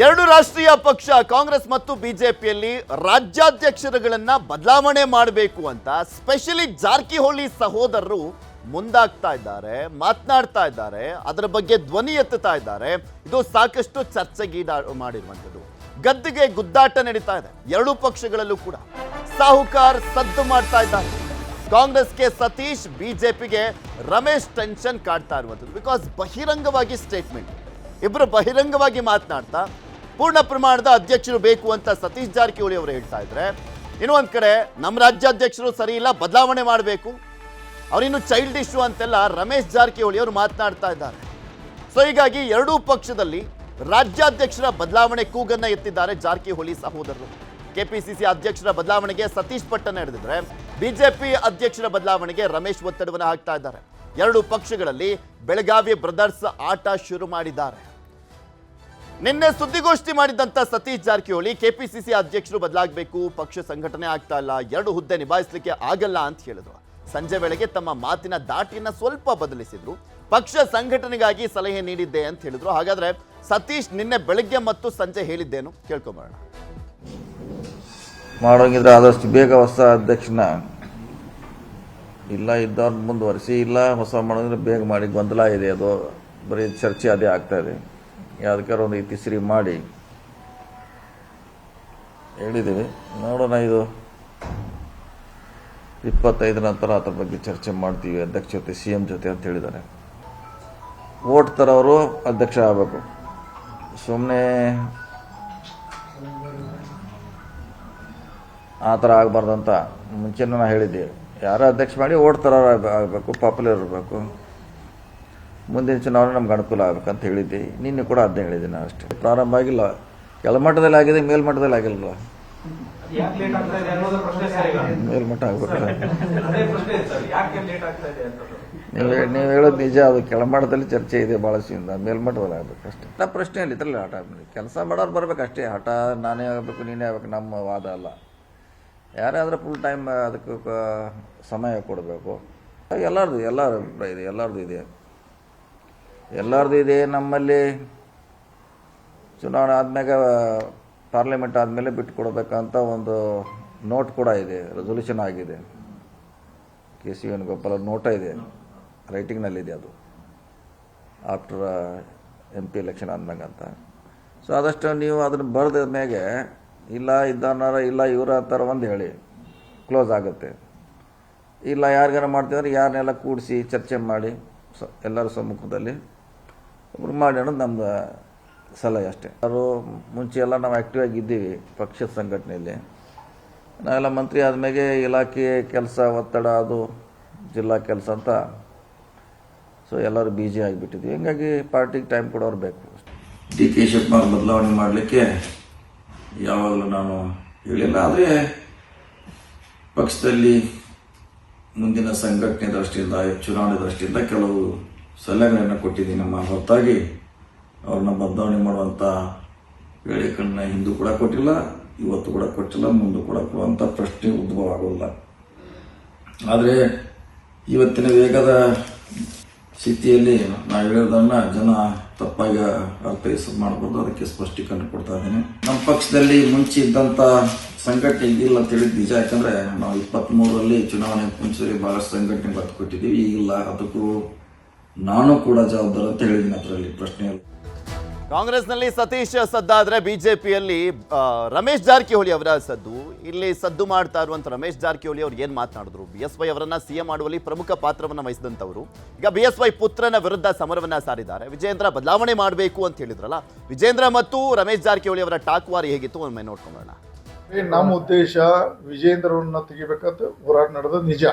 ಎರಡು ರಾಷ್ಟ್ರೀಯ ಪಕ್ಷ, ಕಾಂಗ್ರೆಸ್ ಮತ್ತು ಬಿಜೆಪಿಯಲ್ಲಿ ರಾಜ್ಯಾಧ್ಯಕ್ಷರುಗಳನ್ನ ಬದಲಾವಣೆ ಮಾಡಬೇಕು ಅಂತ ಸ್ಪೆಷಲಿ ಜಾರಕಿಹೊಳಿ ಸಹೋದರರು ಮುಂದಾಗ್ತಾ ಇದ್ದಾರೆ, ಮಾತನಾಡ್ತಾ ಇದ್ದಾರೆ, ಅದರ ಬಗ್ಗೆ ಧ್ವನಿ ಎತ್ತುತ್ತಾ ಇದ್ದಾರೆ. ಇದು ಸಾಕಷ್ಟು ಚರ್ಚೆಗೀಡ ಮಾಡಿರುವಂಥದ್ದು. ಗದ್ದಿಗೆ ಗುದ್ದಾಟ ನಡೀತಾ ಇದೆ, ಎರಡೂ ಪಕ್ಷಗಳಲ್ಲೂ ಕೂಡ. ಸಾಹುಕಾರ್ ಸದ್ದು ಮಾಡ್ತಾ ಇದ್ದಾರೆ. ಕಾಂಗ್ರೆಸ್ಗೆ ಸತೀಶ್, ಬಿಜೆಪಿಗೆ ರಮೇಶ್ ಟೆನ್ಷನ್ ಕಾಡ್ತಾ ಇರುವಂಥದ್ದು. ಬಿಕಾಸ್ ಬಹಿರಂಗವಾಗಿ ಸ್ಟೇಟ್ಮೆಂಟ್ ಇಬ್ಬರು ಬಹಿರಂಗವಾಗಿ ಮಾತನಾಡ್ತಾ ಪೂರ್ಣ ಪ್ರಮಾಣದ ಅಧ್ಯಕ್ಷರು ಬೇಕು ಅಂತ ಸತೀಶ್ ಜಾರಕಿಹೊಳಿ ಅವರು ಹೇಳ್ತಾ ಇದ್ರೆ, ಇನ್ನೂ ಒಂದ್ ಕಡೆ ನಮ್ಮ ರಾಜ್ಯಾಧ್ಯಕ್ಷರು ಸರಿ ಇಲ್ಲ, ಬದಲಾವಣೆ ಮಾಡಬೇಕು. ಅವರಿನ್ನು ಚೈಲ್ಡ್ ಇಶ್ಯೂ ಅಂತೆಲ್ಲ ರಮೇಶ್ ಜಾರಕಿಹೊಳಿ ಅವರು ಮಾತನಾಡ್ತಾ ಇದ್ದಾರೆ. ಸೊ ಹೀಗಾಗಿ ಎರಡೂ ಪಕ್ಷದಲ್ಲಿ ರಾಜ್ಯಾಧ್ಯಕ್ಷರ ಬದಲಾವಣೆ ಕೂಗನ್ನ ಎತ್ತಿದ್ದಾರೆ ಜಾರಕಿಹೊಳಿ ಸಹೋದರರು. ಕೆಪಿಸಿಸಿ ಅಧ್ಯಕ್ಷರ ಬದಲಾವಣೆಗೆ ಸತೀಶ್ ಪಟ್ಟಣ ಹಿಡಿದಿದ್ರೆ ಬಿಜೆಪಿ ಅಧ್ಯಕ್ಷರ ಬದಲಾವಣೆಗೆ ರಮೇಶ್ ಒತ್ತಡವನ್ನು ಹಾಕ್ತಾ ಇದ್ದಾರೆ. ಎರಡು ಪಕ್ಷಗಳಲ್ಲಿ ಬೆಳಗಾವಿ ಬ್ರದರ್ಸ್ ಆಟ ಶುರು ಮಾಡಿದ್ದಾರೆ. ನಿನ್ನೆ ಸುದ್ದಿಗೋಷ್ಠಿ ಮಾಡಿದಂತ ಸತೀಶ್ ಜಾರಕಿಹೊಳಿ ಕೆಪಿಸಿಸಿ ಅಧ್ಯಕ್ಷರು ಬದಲಾಗಬೇಕು, ಪಕ್ಷ ಸಂಘಟನೆ ಆಗ್ತಾ ಇಲ್ಲ, ಎರಡು ಹುದ್ದೆ ನಿಭಾಯಿಸಲಿಕ್ಕೆ ಆಗಲ್ಲ ಅಂತ ಹೇಳಿದ್ರು. ಸಂಜೆ ವೇಳೆಗೆ ತಮ್ಮ ಮಾತಿನ ದಾಟಿನ ಸ್ವಲ್ಪ ಬದಲಿಸಿದ್ರು. ಪಕ್ಷ ಸಂಘಟನೆಗಾಗಿ ಸಲಹೆ ನೀಡಿದ್ದೆ ಅಂತ ಹೇಳಿದ್ರು. ಹಾಗಾದ್ರೆ ಸತೀಶ್ ನಿನ್ನೆ ಬೆಳಗ್ಗೆ ಮತ್ತು ಸಂಜೆ ಹೇಳಿದ್ದೇನು? ಕೇಳ್ಕೊಂಬರೋಣ. ಮಾಡೋಂಗಿದ್ರೆ ಆದಷ್ಟು ಬೇಗ ಹೊಸ ಅಧ್ಯಕ್ಷನ ಇಲ್ಲ ಇದ್ದವ್ರನ್ನ ಮುಂದುವರಿಸಿ, ಇಲ್ಲ ಹೊಸ ಮಾಡೋಂಗಿದ್ರೆ ಬೇಗ ಮಾಡಿ ಗೊಂದಲ ಇದೆ. ಅದು ಬರೀ ಚರ್ಚೆ ಅದೇ ಆಗ್ತಾ ಇದೆ. ಯಾವ್ದಕ್ಕಾರ ಒಂದು ಇತಿಶ್ರೀ ಮಾಡಿ ಹೇಳಿದ್ದೀವಿ. ನೋಡೋಣ ಇದು. ಇಪ್ಪತ್ತೈದು ನಂತರ ಅದ್ರ ಬಗ್ಗೆ ಚರ್ಚೆ ಮಾಡ್ತೀವಿ ಅಧ್ಯಕ್ಷ ಜೊತೆ, ಸಿ ಎಂ ಜೊತೆ ಅಂತ ಹೇಳಿದ್ದಾರೆ. ವೋಟ್ ತರೋರು ಅಧ್ಯಕ್ಷ ಆಗಬೇಕು. ಸುಮ್ಮನೆ ಆ ಥರ ಆಗಬಾರ್ದಂತ ಮುಂಚೆನೂ ನಾನು ಹೇಳಿದ್ದೆ. ಯಾರೋ ಅಧ್ಯಕ್ಷ ಮಾಡಿ ಓಟ್ ಆಗಬೇಕು, ಪಾಪ್ಯುಲರ್ ಇರಬೇಕು. ಮುಂದಿನ ಚುನಾವಣೆ ನಮ್ಗೆ ಅನುಕೂಲ ಆಗ್ಬೇಕಂತ ಹೇಳಿದ್ದೆ ನಿನ್ನೆ ಕೂಡ ಅದನ್ನೇ ಹೇಳಿದ್ದೆ ನಾನು ಅಷ್ಟೇ. ಪ್ರಾರಂಭ ಆಗಿಲ್ಲ. ಕೆಳಮಟ್ಟದಲ್ಲಿ ಆಗಿದೆ ಮೇಲ್ಮಟ್ಟದಲ್ಲಿ ಆಗಿಲ್ಲ ಮೇಲ್ಮಟ್ಟ ಆಗ್ಬೇಕಲ್ಲ ನೀವು ನೀವು ಹೇಳೋದು ನಿಜ ಅದು ಕೆಳಮಟ್ಟದಲ್ಲಿ ಚರ್ಚೆ ಇದೆ ಭಾಳಷ್ಟಿಂದ ಮೇಲ್ಮಟ್ಟದಲ್ಲಿ ಆಗ್ಬೇಕು ಅಷ್ಟೇ. ನಾ ಪ್ರಶ್ನೆ ಇಲ್ಲ ಇದ್ರಲ್ಲಿ ಹಠ ಕೆಲಸ ಮಾಡೋರು ಬರ್ಬೇಕು ಅಷ್ಟೇ. ಹಠ ನಾನೇ ಆಗಬೇಕು ನೀನೇ ಆಗ್ಬೇಕು ನಮ್ಮ ವಾದ ಅಲ್ಲ. ಯಾರಾದರೂ ಫುಲ್ ಟೈಮ್ ಅದಕ್ಕೆ ಸಮಯ ಕೊಡಬೇಕು. ಎಲ್ಲರದು ಎಲ್ಲರ ಅಭಿಪ್ರಾಯ ಇದೆ ಎಲ್ಲರದು ಇದೆ. ಎಲ್ಲರದು ಇದೆ, ನಮ್ಮಲ್ಲಿ ಚುನಾವಣೆ ಆದ್ಮ್ಯಾಗ ಪಾರ್ಲಿಮೆಂಟ್ ಆದಮೇಲೆ ಬಿಟ್ಟು ಕೊಡಬೇಕಂತ ಒಂದು ನೋಟ್ ಕೂಡ ಇದೆ ರೆಸೊಲ್ಯೂಷನ್ ಆಗಿದೆ. ಕೆ ಸಿ ವೇಣುಗೋಪಾಲ್ ನೋಟ ಇದೆ ರೈಟಿಂಗ್ನಲ್ಲಿದೆ ಅದು ಆಫ್ಟರ್ ಎಂ ಪಿ ಎಲೆಕ್ಷನ್ ಆದ್ಮ್ಯಾಗ ಅಂತ. ಸೊ ಆದಷ್ಟು ನೀವು ಅದನ್ನು ಬರೆದ ಮ್ಯಾಗೆ, ಇಲ್ಲ ಇದ್ದಾರ ಇಲ್ಲ, ಇವ್ರ ಅಂತಾರ ಒಂದು ಹೇಳಿ ಕ್ಲೋಸ್ ಆಗುತ್ತೆ. ಇಲ್ಲ, ಯಾರಿಗಾರ ಮಾಡ್ತಿದ್ರೆ ಯಾರನ್ನೆಲ್ಲ ಕೂಡಿಸಿ ಚರ್ಚೆ ಮಾಡಿ, ಸ, ಎಲ್ಲರ ಸಮ್ಮುಖದಲ್ಲಿ. ಒಬ್ರು ಮಾಡಿ ಅನ್ನೋದು ನಮ್ದು ಸಲಹೆ ಅಷ್ಟೇ. ಅವರು ಮುಂಚೆ ಎಲ್ಲ ನಾವು ಆ್ಯಕ್ಟಿವ್ ಆಗಿದ್ದೀವಿ ಪಕ್ಷದ ಸಂಘಟನೆಯಲ್ಲಿ. ನಾವೆಲ್ಲ ಮಂತ್ರಿ ಆದಮೇಲೆ ಇಲಾಖೆ ಕೆಲಸ, ಒತ್ತಡ, ಅದು ಜಿಲ್ಲಾ ಕೆಲಸ ಅಂತ. ಸೊ ಎಲ್ಲರೂ ಬಿಜಿ ಆಗಿಬಿಟ್ಟಿದ್ವಿ. ಹಿಂಗಾಗಿ ಪಾರ್ಟಿಗೆ ಟೈಮ್ ಕೊಡೋರು ಬೇಕು ಡಿ ಕೆ ಶಿವಕುಮಾರ್ ಬದಲಾವಣೆ ಮಾಡಲಿಕ್ಕೆ ಯಾವಾಗಲೂ ನಾನು ಹೇಳಿಲ್ಲ. ಆದರೆ ಪಕ್ಷದಲ್ಲಿ ಮುಂದಿನ ಸಂಘಟನೆ ದೃಷ್ಟಿಯಿಂದ, ಚುನಾವಣೆ ದೃಷ್ಟಿಯಿಂದ ಕೆಲವು ಸಲಹೆಗಳನ್ನು ಕೊಟ್ಟಿದ್ದೀನಿ ನಮ್ಮ ಹೊತ್ತಾಗಿ ಅವ್ರನ್ನ ಬದಲಾವಣೆ ಮಾಡುವಂಥ ಹೇಳಿಕೆಗಳನ್ನ ಹಿಂದೂ ಕೂಡ ಕೊಟ್ಟಿಲ್ಲ, ಇವತ್ತು ಕೂಡ ಕೊಟ್ಟಿಲ್ಲ, ಮುಂದೆ ಕೂಡ ಕೊಡುವಂಥ ಪ್ರಶ್ನೆ ಉದ್ಭವ ಆಗೋಲ್ಲ ಆದರೆ ಇವತ್ತಿನ ವೇಗದ ಸ್ಥಿತಿಯಲ್ಲಿ ನಾವು ಹೇಳೋದನ್ನು ಜನ ತಪ್ಪಾಗಿ ಅರ್ಥೈಸ ಮಾಡಬಾರ್ದು. ಅದಕ್ಕೆ ಸ್ಪಷ್ಟೀಕರಣ ಕೊಡ್ತಾ ಇದ್ದೀನಿ. ನಮ್ಮ ಪಕ್ಷದಲ್ಲಿ ಮುಂಚೆ ಇದ್ದಂಥ ಸಂಘಟನೆ ಇದಿಲ್ಲ ಅಂತ ಹೇಳಿದ ನಿಜ. ಯಾಕಂದರೆ ನಾವು ಇಪ್ಪತ್ತ್ಮೂರರಲ್ಲಿ ಚುನಾವಣೆ ಮುಂಚೆ ಭಾಳಷ್ಟು ಸಂಘಟನೆ ಬರ್ತು ಕೊಟ್ಟಿದ್ದೀವಿ. ಈಗಿಲ್ಲ ಅದಕ್ಕೂ ನಾನು ಕೂಡ ಜವಾಬ್ದಾರ ಅಂತ ಹೇಳಿದ್ದೀನಿ ಅದರಲ್ಲಿ ಪ್ರಶ್ನೆ ಇಲ್ಲ. ಕಾಂಗ್ರೆಸ್ನಲ್ಲಿ ಸತೀಶ್ ಸದ್ದಾದ್ರೆ ಬಿಜೆಪಿಯಲ್ಲಿ ರಮೇಶ್ ಜಾರಕಿಹೊಳಿ ಅವರ ಸದ್ದು ಇಲ್ಲಿ ಸದ್ದು ಮಾಡ್ತಾ ಇರುವಂತ ರಮೇಶ್ ಜಾರಕಿಹೊಳಿ ಅವ್ರು ಏನ್ ಮಾತನಾಡಿದ್ರು ಬಿ ಎಸ್ ವೈ ಅವರನ್ನ ಸಿಎಂ ಮಾಡುವಲ್ಲಿ ಪ್ರಮುಖ ಪಾತ್ರವನ್ನ ವಹಿಸಿದಂತವರು ಈಗ ಬಿ ಎಸ್ ವೈ ಪುತ್ರನ ವಿರುದ್ಧ ಸಮರವನ್ನ ಸಾರಿದ್ದಾರೆ. ವಿಜೇಂದ್ರ ಬದಲಾವಣೆ ಮಾಡಬೇಕು ಅಂತ ಹೇಳಿದ್ರಲ್ಲ ವಿಜೇಂದ್ರ ಮತ್ತು ರಮೇಶ್ ಜಾರಕಿಹೊಳಿ ಅವರ ಟಾಕ್ವಾರಿ ಹೇಗಿತ್ತು? ಒಮ್ಮೆ ನೋಡ್ಕೊಂಡೋಣ ನಮ್ಮ ಉದ್ದೇಶ ವಿಜೇಂದ್ರವನ್ನ ತೆಗಿಬೇಕಂತ ಹೋರಾಟ ನಡೆದ ನಿಜ.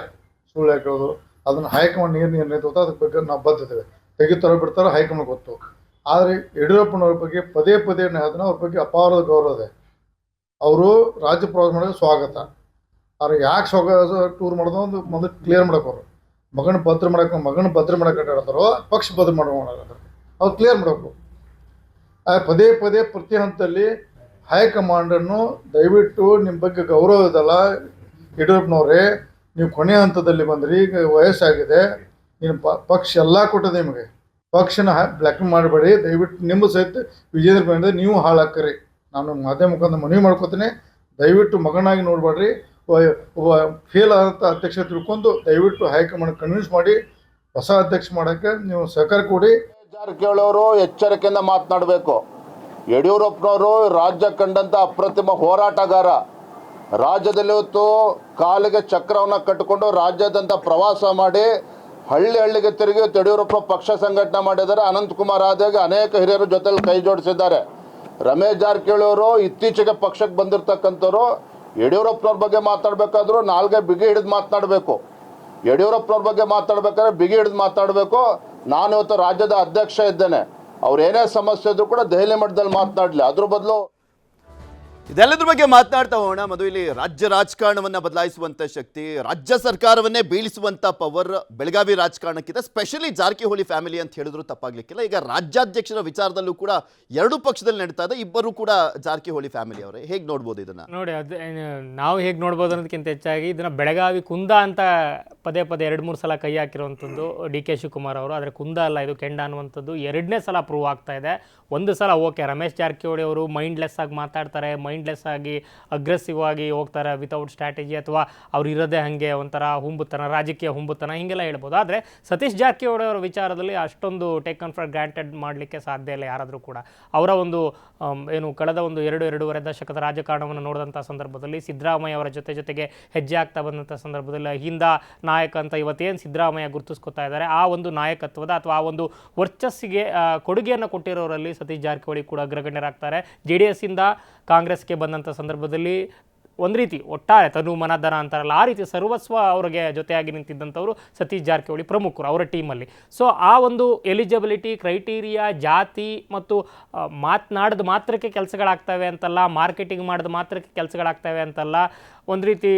ಸುಳ್ಳು ಹಾಕೋದು ಅದನ್ನ ಹೈಕಮಾಂಡ್ ನೀರು ನೀರು ನಿಂತು ಅದ್ರ ಬಗ್ಗೆ ನಾವು ಬದ್ಧತೆ ತೆಗಿತಾರೋ ಬಿಡ್ತಾರೋ ಹೈಕಮಾಂಡ್ ಗೊತ್ತು. ಆದರೆ ಯಡಿಯೂರಪ್ಪನವ್ರ ಬಗ್ಗೆ ಪದೇ ಪದೇ ಅದನ್ನ ಅವ್ರ ಬಗ್ಗೆ ಅಪಾರದ ಗೌರವ ಇದೆ. ಅವರು ರಾಜ್ಯ ಪ್ರವಾಸ ಮಾಡೋದು ಸ್ವಾಗತ. ಆದ್ರೆ ಯಾಕೆ ಸ್ವಾಗತ ಟೂರ್ ಮಾಡೋದು ಒಂದು ಮೊದಲು ಕ್ಲಿಯರ್ ಮಾಡಕ್ಕೆ ಅವರು. ಮಗನ ಭದ್ರ ಮಾಡಕ್ಕೆ ಮಗನ ಭದ್ರ ಮಾಡಕ್ಕೆ ಹೇಳ್ತಾರೋ, ಪಕ್ಷ ಭದ್ರ ಮಾಡೋಣ ಅವ್ರು ಕ್ಲಿಯರ್ ಮಾಡಬೇಕು. ಪದೇ ಪದೇ ಪ್ರತಿ ಹಂತದಲ್ಲಿ ಹೈಕಮಾಂಡನ್ನು ದಯವಿಟ್ಟು ನಿಮ್ಮ ಬಗ್ಗೆ ಗೌರವ ಇದಲ್ಲ ಯಡಿಯೂರಪ್ಪನವರೇ. ನೀವು ಕೊನೆ ಹಂತದಲ್ಲಿ ಬಂದ್ರಿ, ಈಗ ವಯಸ್ಸಾಗಿದೆ ಪ, ಪಕ್ಷ ಎಲ್ಲ ಕೊಟ್ಟದೆ ನಿಮಗೆ. ಪಕ್ಷನ ಬ್ಲ್ಯಾಕ್ ಮಾಡಬೇಡಿ, ದಯವಿಟ್ಟು ನಿಮ್ಮ ಸಹಿತ ವಿಜೇಂದ್ರ ಬಂದ ನೀವು ಹಾಳಾಕ್ರಿ ನಾನು ಮಾಧ್ಯಮ ಮುಖಾಂತರ ಮನವಿ ಮಾಡ್ಕೊತೀನಿ, ದಯವಿಟ್ಟು ಮಗನಾಗಿ ನೋಡಬೇಡ್ರಿ. ಫೇಲ್ ಆದಂಥ ಅಧ್ಯಕ್ಷ ತಿಳ್ಕೊಂಡು ದಯವಿಟ್ಟು ಹೈಕಮಾಂಡ್ ಕನ್ವಿನ್ಸ್ ಮಾಡಿ, ಹೊಸ ಅಧ್ಯಕ್ಷ ಮಾಡೋಕ್ಕೆ ನೀವು ಸಹಕಾರ ಕೊಡಿ. ಜಾರಕಿಹೊಳಿಯವರು ಎಚ್ಚರಿಕೆಯಿಂದ ಮಾತನಾಡಬೇಕು. ಯಡಿಯೂರಪ್ಪನವರು ರಾಜ್ಯ ಕಂಡಂಥ ಅಪ್ರತಿಮ ಹೋರಾಟಗಾರ. ರಾಜ್ಯದಲ್ಲಿ ಇವತ್ತು ಕಾಲಿಗೆ ಚಕ್ರವನ್ನು ಕಟ್ಟಿಕೊಂಡು ರಾಜ್ಯಾದ್ಯಂತ ಪ್ರವಾಸ ಮಾಡಿ ಹಳ್ಳಿ ಹಳ್ಳಿಗೆ ತಿರುಗಿ ಯಡಿಯೂರಪ್ಪ ಪಕ್ಷ ಸಂಘಟನೆ ಮಾಡಿದ್ದಾರೆ. ಅನಂತಕುಮಾರ್ ಆದಾಗೆ ಅನೇಕ ಹಿರಿಯರು ಜೊತೆಲಿ ಕೈ ಜೋಡಿಸಿದ್ದಾರೆ. ರಮೇಶ್ ಜಾರಕಿಹೊಳಿ ಇತ್ತೀಚೆಗೆ ಪಕ್ಷಕ್ಕೆ ಬಂದಿರತಕ್ಕಂಥವ್ರು, ಯಡಿಯೂರಪ್ಪನವ್ರ ಬಗ್ಗೆ ಮಾತಾಡಬೇಕಾದ್ರೂ ನಾಲ್ಗೆ ಬಿಗಿ ಹಿಡಿದು ಮಾತನಾಡಬೇಕು. ಯಡಿಯೂರಪ್ಪನವ್ರ ಬಗ್ಗೆ ಮಾತಾಡ್ಬೇಕಾದ್ರೆ ಬಿಗಿ ಹಿಡಿದು ಮಾತಾಡಬೇಕು. ನಾನು ಇವತ್ತು ರಾಜ್ಯದ ಅಧ್ಯಕ್ಷ ಇದ್ದೇನೆ. ಅವ್ರು ಏನೇ ಸಮಸ್ಯೆ ಇದ್ರು ಕೂಡ ದೆಹಲಿ ಮಟ್ಟದಲ್ಲಿ ಮಾತನಾಡಲಿ. ಅದ್ರ ಬದಲು ಇದೆಲ್ಲದ್ರ ಬಗ್ಗೆ ಮಾತನಾಡ್ತಾ ಹೋಗೋಣ. ಮಧು, ಇಲ್ಲಿ ರಾಜ್ಯ ರಾಜಕಾರಣವನ್ನ ಬದಲಾಯಿಸುವಂತ ಶಕ್ತಿ, ರಾಜ್ಯ ಸರ್ಕಾರವನ್ನೇ ಬೀಳಿಸುವಂತ ಪವರ್ ಬೆಳಗಾವಿ ರಾಜಕಾರಣಕ್ಕಿದೆ. ಸ್ಪೆಷಲಿ ಜಾರಕಿಹೊಳಿ ಫ್ಯಾಮಿಲಿ ಅಂತ ಹೇಳಿದ್ರು ತಪ್ಪಾಗ್ಲಿಕ್ಕಿಲ್ಲ. ಈಗ ರಾಜ್ಯಾಧ್ಯಕ್ಷರ ವಿಚಾರದಲ್ಲೂ ಕೂಡ ಎರಡು ಪಕ್ಷದಲ್ಲಿ ನಡೀತಾ ಇದೆ. ಇಬ್ಬರು ಕೂಡ ಜಾರಕಿಹೊಳಿ ಫ್ಯಾಮಿಲಿ ಅವರೇ. ಹೇಗೆ ನೋಡ್ಬೋದು ಇದನ್ನ? ನೋಡಿ, ಅದು ನಾವು ಹೇಗೆ ನೋಡ್ಬೋದು ಅನ್ನೋದಕ್ಕಿಂತ ಹೆಚ್ಚಾಗಿ ಇದನ್ನ ಬೆಳಗಾವಿ ಕುಂದ ಅಂತ ಪದೇ ಪದೇ ಎರಡು ಮೂರು ಸಲ ಕೈ ಹಾಕಿರುವಂಥದ್ದು ಡಿ ಕೆ ಶಿವಕುಮಾರ್ ಅವರು. ಆದರೆ ಕುಂದ ಅಲ್ಲ, ಇದು ಕೆಂಡ ಅನ್ನುವಂಥದ್ದು ಎರಡನೇ ಸಲ ಪ್ರೂವ್ ಆಗ್ತಾ ಇದೆ. ಒಂದು ಸಲ ಓಕೆ, ರಮೇಶ್ ಜಾರಕಿಹೊಳಿ ಅವರು ಮೈಂಡ್ಲೆಸ್ ಆಗಿ ಮಾತಾಡ್ತಾರೆ ಮೈಂಡ್ಲೆಸ್ ಆಗಿ ಅಗ್ರೆಸಿವ್ ಆಗಿ ಹೋಗ್ತಾರೆ ವಿತೌಟ್ ಸ್ಟ್ರಾಟಜಿ ಅಥವಾ ಅವ್ರು ಇರೋದೇ ಹಾಗೆ ಒಂಥರ ಹುಂಬುತನ, ರಾಜಕೀಯ ಹುಂಬುತನ, ಹೀಗೆಲ್ಲ ಹೇಳ್ಬೋದು. ಆದರೆ ಸತೀಶ್ ಜಾರಕಿಹೊಳಿ ಅವರ ವಿಚಾರದಲ್ಲಿ ಅಷ್ಟೊಂದು ಟೇಕನ್ ಫಾರ್ ಗ್ರಾಂಟೆಡ್ ಮಾಡಲಿಕ್ಕೆ ಸಾಧ್ಯ ಇಲ್ಲ ಯಾರಾದರೂ ಕೂಡ. ಅವರ ಒಂದು ಏನು ಕಳೆದ ಒಂದು ಎರಡು, ಎರಡೂವರೆ ದಶಕದ ರಾಜಕಾರಣವನ್ನು ನೋಡಿದಂಥ ಸಂದರ್ಭದಲ್ಲಿ ಸಿದ್ದರಾಮಯ್ಯ ಅವರ ಜೊತೆ ಜೊತೆಗೆ ಹೆಜ್ಜೆ ಆಗ್ತಾ ಬಂದಂಥ ಸಂದರ್ಭದಲ್ಲಿ ಹಿಂದ ನಾಯಕ ಅಂತ ಇವತ್ತೇನು ಸಿದ್ದರಾಮಯ್ಯ ಗುರುತಿಸ್ಕೊತಾ ಇದ್ದಾರೆ, ಆ ಒಂದು ನಾಯಕತ್ವದ ಅಥವಾ ಆ ಒಂದು ವರ್ಚಸ್ಸಿಗೆ ಕೊಡುಗೆಯನ್ನು ಕೊಟ್ಟಿರೋರಲ್ಲಿ ಸತೀಶ್ ಜಾರಕಿಹೊಳಿ ಕೂಡ ಅಗ್ರಗಣ್ಯರಾಗ್ತಾರೆ. ಜೆ ಡಿ ಎಸ್ಸಿಂದ ಕಾಂಗ್ರೆಸ್ಗೆ ಬಂದಂಥ ಸಂದರ್ಭದಲ್ಲಿ ಒಂದು ರೀತಿ ಒಟ್ಟಾರೆ ತನು ಮನಧನ ಅಂತಾರಲ್ಲ, ಆ ರೀತಿ ಸರ್ವಸ್ವ ಅವರಿಗೆ ಜೊತೆಯಾಗಿ ನಿಂತಿದ್ದಂಥವರು ಸತೀಶ್ ಜಾರಕಿಹೊಳಿ ಪ್ರಮುಖರು ಅವರ ಟೀಮಲ್ಲಿ. ಸೊ ಆ ಒಂದು ಎಲಿಜಿಬಿಲಿಟಿ ಕ್ರೈಟೀರಿಯಾ ಜಾತಿ ಮತ್ತು ಮಾತನಾಡಿದ ಮಾತ್ರಕ್ಕೆ ಕೆಲಸಗಳಾಗ್ತವೆ ಅಂತಲ್ಲ ಮಾರ್ಕೆಟಿಂಗ್ ಮಾಡಿದ ಮಾತ್ರಕ್ಕೆ ಕೆಲಸಗಳಾಗ್ತವೆ ಅಂತಲ್ಲ ಒಂದು ರೀತಿ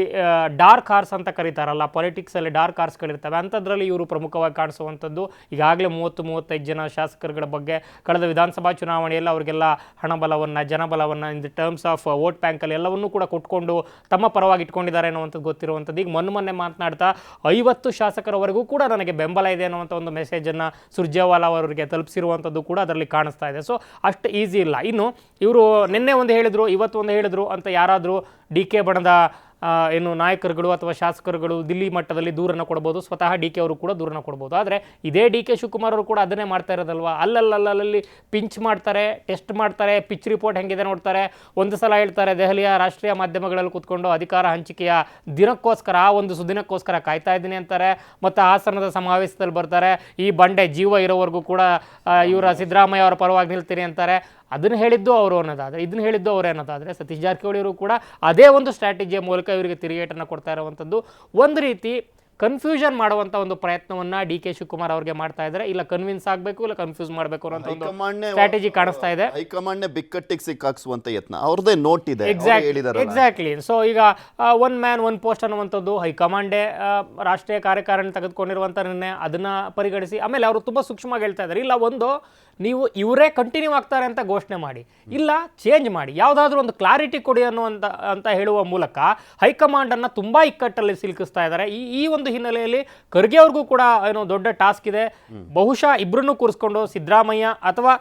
ಡಾರ್ಕ್ ಹಾರ್ಸ್ ಅಂತ ಕರೀತಾರಲ್ಲ ಪಾಲಿಟಿಕ್ಸಲ್ಲಿ ಡಾರ್ಕ್ ಹಾರ್ಸ್ಗಳಿರ್ತವೆ ಅಂಥದ್ರಲ್ಲಿ ಇವರು ಪ್ರಮುಖವಾಗಿ ಕಾಣಿಸುವಂಥದ್ದು ಈಗಾಗಲೇ ಮೂವತ್ತು, ಮೂವತ್ತೈದು ಜನ ಶಾಸಕರುಗಳ ಬಗ್ಗೆ ಕಳೆದ ವಿಧಾನಸಭಾ ಚುನಾವಣೆಯಲ್ಲಿ ಅವರಿಗೆಲ್ಲ ಹಣಬಲವನ್ನು, ಜನಬಲವನ್ನು in the terms of vote ಬ್ಯಾಂಕಲ್ಲಿ ಎಲ್ಲವನ್ನೂ ಕೂಡ ಕೊಟ್ಕೊಂಡು ತಮ್ಮ ಪರವಾಗಿ ಇಟ್ಕೊಂಡಿದ್ದಾರೆ ಅನ್ನುವಂಥದ್ದು ಗೊತ್ತಿರುವಂಥದ್ದು. ಈಗ ಮೊನ್ನೆ ಮೊನ್ನೆ ಮಾತನಾಡ್ತಾ ಐವತ್ತು ಶಾಸಕರವರೆಗೂ ಕೂಡ ನನಗೆ ಬೆಂಬಲ ಇದೆ ಅನ್ನುವಂಥ ಒಂದು ಮೆಸೇಜನ್ನು ಸುರ್ಜೇವಾಲಾ ಅವರಿಗೆ ತಲುಪಿಸಿರುವಂಥದ್ದು ಕೂಡ ಅದರಲ್ಲಿ ಕಾಣಿಸ್ತಾ ಇದೆ. ಸೊ ಅಷ್ಟು ಈಸಿ ಇಲ್ಲ. ಇನ್ನು ಇವರು ನಿನ್ನೆ ಒಂದು ಹೇಳಿದರು, ಇವತ್ತು ಒಂದು ಹೇಳಿದರು ಅಂತ ಯಾರಾದರೂ ಡಿ ಕೆ ಬಣದ ಏನು ನಾಯಕರುಗಳು ಅಥವಾ ಶಾಸಕರುಗಳು ದಿಲ್ಲಿ ಮಟ್ಟದಲ್ಲಿ ದೂರನ್ನು ಕೊಡ್ಬೋದು, ಸ್ವತಃ ಡಿ ಕೆ ಅವರು ಕೂಡ ದೂರನ್ನು ಕೊಡ್ಬೋದು. ಆದರೆ ಇದೇ ಡಿ ಕೆ ಶಿವಕುಮಾರ್ ಅವರು ಕೂಡ ಅದನ್ನೇ ಮಾಡ್ತಾ ಇರೋದಲ್ವಾ? ಅಲ್ಲಲ್ಲಲ್ಲಿ ಪಿಂಚ್ ಮಾಡ್ತಾರೆ, ಟೆಸ್ಟ್ ಮಾಡ್ತಾರೆ, ಪಿಚ್ ರಿಪೋರ್ಟ್ ಹೆಂಗಿದೆ ನೋಡ್ತಾರೆ. ಒಂದು ಸಲ ಹೇಳ್ತಾರೆ, ದೆಹಲಿಯ ರಾಷ್ಟ್ರೀಯ ಮಾಧ್ಯಮಗಳಲ್ಲಿ ಕೂತ್ಕೊಂಡು ಅಧಿಕಾರ ಹಂಚಿಕೆಯ ದಿನಕ್ಕೋಸ್ಕರ, ಆ ಒಂದು ಸುದಿನಕ್ಕೋಸ್ಕರ ಕಾಯ್ತಾ ಇದ್ದೀನಿ ಅಂತಾರೆ. ಮತ್ತು ಆಸನದ ಸಮಾವೇಶದಲ್ಲಿ ಬರ್ತಾರೆ. ಈ ಬಂಡೆ ಜೀವ ಇರೋವರೆಗೂ ಕೂಡ ಇವರ ಸಿದ್ದರಾಮಯ್ಯ ಅವರ ಪರವಾಗಿ ನಿಲ್ತೀನಿ ಅಂತಾರೆ. ಅದನ್ನು ಹೇಳಿದ್ದು ಅವರು ಅನ್ನೋದಾದರೆ ಇದನ್ನು ಹೇಳಿದ್ದು ಅವರು ಅನ್ನೋದಾದರೆ ಸತೀಶ್ ಜಾರಕಿಹೊಳಿ ಅವರು ಕೂಡ ಅದೇ ಒಂದು ಸ್ಟ್ರಾಟಜಿಯ ಮೂಲಕ ಇವರಿಗೆ ತಿರುಗೇಟನ್ನು ಕೊಡ್ತಾ ಇರುವಂಥದ್ದು ಒಂದು ರೀತಿ ಕನ್ಫ್ಯೂಷನ್ ಮಾಡುವಂಥ ಒಂದು ಪ್ರಯತ್ನವನ್ನ ಡಿ ಕೆ ಶಿವಕುಮಾರ್ ಅವ್ರಿಗೆ ಮಾಡ್ತಾ ಇದ್ದಾರೆ. ಇಲ್ಲ ಕನ್ವಿನ್ಸ್ ಆಗಬೇಕು ಇಲ್ಲ ಕನ್ಫ್ಯೂಸ್ ಮಾಡಬೇಕು ಅಂತ ಒಂದು ಸ್ಟ್ರಾಟಜಿ ಕಾಣಿಸ್ತಾ ಇದೆ. ಹೈಕಮಾಂಡ್ ಬಿಕ್ಕಟ್ಟಿಗೆ ಸಿಕ್ಕಾಕ್ಸುವಂತ ಯತ್ನ. ಅವ್ರದೇ ನೋಟ್ ಇದೆ ಎಕ್ಸಾಕ್ಟ್ಲಿ ಸೊ ಈಗ ಒನ್ ಮ್ಯಾನ್ ಒನ್ ಪೋಸ್ಟ್ ಅನ್ನುವಂಥದ್ದು ಹೈಕಮಾಂಡೇ ರಾಷ್ಟ್ರೀಯ ಕಾರ್ಯಕಾರಿಣಿ ತೆಗೆದುಕೊಂಡಿರುವಂಥ ನಿರ್ಣಯ ಅದನ್ನ ಪರಿಗಣಿಸಿ ಆಮೇಲೆ ಅವರು ತುಂಬ ಸೂಕ್ಷ್ಮವಾಗಿ ಹೇಳ್ತಾ ಇದ್ದಾರೆ. ಇಲ್ಲ ಒಂದು ನೀವು ಇವರೇ ಕಂಟಿನ್ಯೂ ಆಗ್ತಾರೆ ಅಂತ ಘೋಷಣೆ ಮಾಡಿ. ಇಲ್ಲ ಚೇಂಜ್ ಮಾಡಿ. ಯಾವುದಾದ್ರೂ ಒಂದು ಕ್ಲಾರಿಟಿ ಕೊಡಿ ಅನ್ನುವಂಥ ಅಂತ ಹೇಳುವ ಮೂಲಕ ಹೈಕಮಾಂಡನ್ನು ತುಂಬ ಇಕ್ಕಟ್ಟಲ್ಲಿ ಸಿಲುಕಿಸ್ತಾ ಇದ್ದಾರೆ. ಈ ಈ ಒಂದು ಹಿನ್ನೆಲೆಯಲ್ಲಿ ಖರ್ಗೆ ಅವ್ರಿಗೂ ಕೂಡ ಏನೋ ದೊಡ್ಡ ಟಾಸ್ಕ್ ಇದೆ. ಬಹುಶಃ ಇಬ್ಬರನ್ನು ಕೂರಿಸ್ಕೊಂಡು ಸಿದ್ದರಾಮಯ್ಯ ಅಥವಾ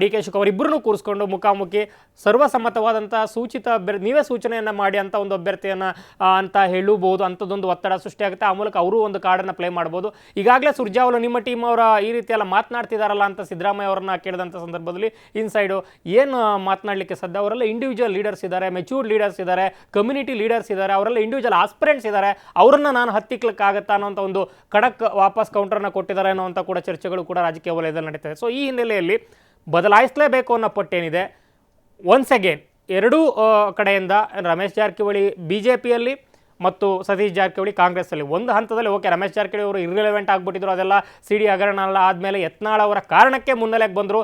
ಡಿ ಕೆ ಶಿವಕುಮಾರ್ ಇಬ್ಬರನ್ನು ಕೂರಿಸ್ಕೊಂಡು ಮುಖಾಮುಖಿ ಸರ್ವಸಮ್ಮತವಾದಂಥ ಸೂಚಿತ ಅಭ್ಯರ್ಥಿ ನೀವೇ ಸೂಚನೆಯನ್ನು ಮಾಡಿ ಅಂತ ಒಂದು ಅಭ್ಯರ್ಥಿಯನ್ನು ಅಂತ ಹೇಳಬಹುದು. ಅಂಥದ್ದೊಂದು ಒತ್ತಡ ಸೃಷ್ಟಿಯಾಗುತ್ತೆ. ಆ ಮೂಲಕ ಅವರು ಒಂದು ಕಾರ್ಡನ್ನು ಪ್ಲೇ ಮಾಡ್ಬೋದು. ಈಗಾಗಲೇ ಸುರ್ಜಾವಲು ನಿಮ್ಮ ಟೀಮ್ ಅವರ ಈ ರೀತಿಯೆಲ್ಲ ಮಾತನಾಡ್ತಿದಾರಲ್ಲ ಅಂತ ಸಿದ್ದರಾಮಯ್ಯ ಅವರನ್ನ ಕೇಳಿದಂಥ ಸಂದರ್ಭದಲ್ಲಿ ಇನ್ಸೈಡು ಏನು ಮಾತನಾಡಲಿಕ್ಕೆ ಸದ್ದ? ಅವರೆಲ್ಲ ಇಂಡಿವಿಜುವಲ್ ಲೀಡರ್ಸ್ ಇದ್ದಾರೆ ಮೆಚೂರ್ಡ್ ಲೀಡರ್ಸ್ ಇದ್ದಾರೆ, ಕಮ್ಯುನಿಟಿ ಲೀಡರ್ಸ್ ಇದ್ದಾರೆ, ಅವರೆಲ್ಲ ಇಂಡಿವಿಜುವಲ್ ಆಸ್ಪಿರೆಂಟ್ಸ್ ಇದ್ದಾರೆ. ಅವರನ್ನ ನಾನು ಹತ್ತಿಕ್ಲಿಕ್ಕಾಗತ್ತಾ ಅನ್ನೋಂಥ ಒಂದು ಖಡಕ್ ವಾಪಸ್ ಕೌಂಟರ್ನ ಕೊಟ್ಟಿದ್ದಾರೆ ಅನ್ನೋಂಥ ಕೂಡ ಚರ್ಚೆಗಳು ಕೂಡ ರಾಜಕೀಯ ವಲಯದಲ್ಲಿ ನಡೀತದೆ ಸೊ, ಈ ಹಿನ್ನೆಲೆಯಲ್ಲಿ ಬದಲಾಯಿಸಲೇಬೇಕು ಅನ್ನೋ ಪಟ್ಟೇನಿದೆ. ಒನ್ಸ್ ಅಗೇನ್ ಎರಡೂ ಕಡೆಯಿಂದ ರಮೇಶ್ ಜಾರಕಿಹೊಳಿ ಬಿ ಜೆ ಪಿಯಲ್ಲಿ ಮತ್ತು ಸತೀಶ್ ಜಾರಕಿಹೊಳಿ ಕಾಂಗ್ರೆಸ್ಸಲ್ಲಿ. ಒಂದು ಹಂತದಲ್ಲಿ, ಓಕೆ, ರಮೇಶ್ ಜಾರಕಿಹೊಳಿ ಅವರು ಇರ್ರಿಲೆವೆಂಟ್ ಆಗಿಬಿಟ್ಟಿದ್ರು, ಅದೆಲ್ಲ ಸಿ ಡಿ ಹಗರಣ ಎಲ್ಲ ಆದಮೇಲೆ ಯತ್ನಾಳ್ ಅವರ ಕಾರಣಕ್ಕೆ ಮುನ್ನೆಲೆಗೆ ಬಂದರು.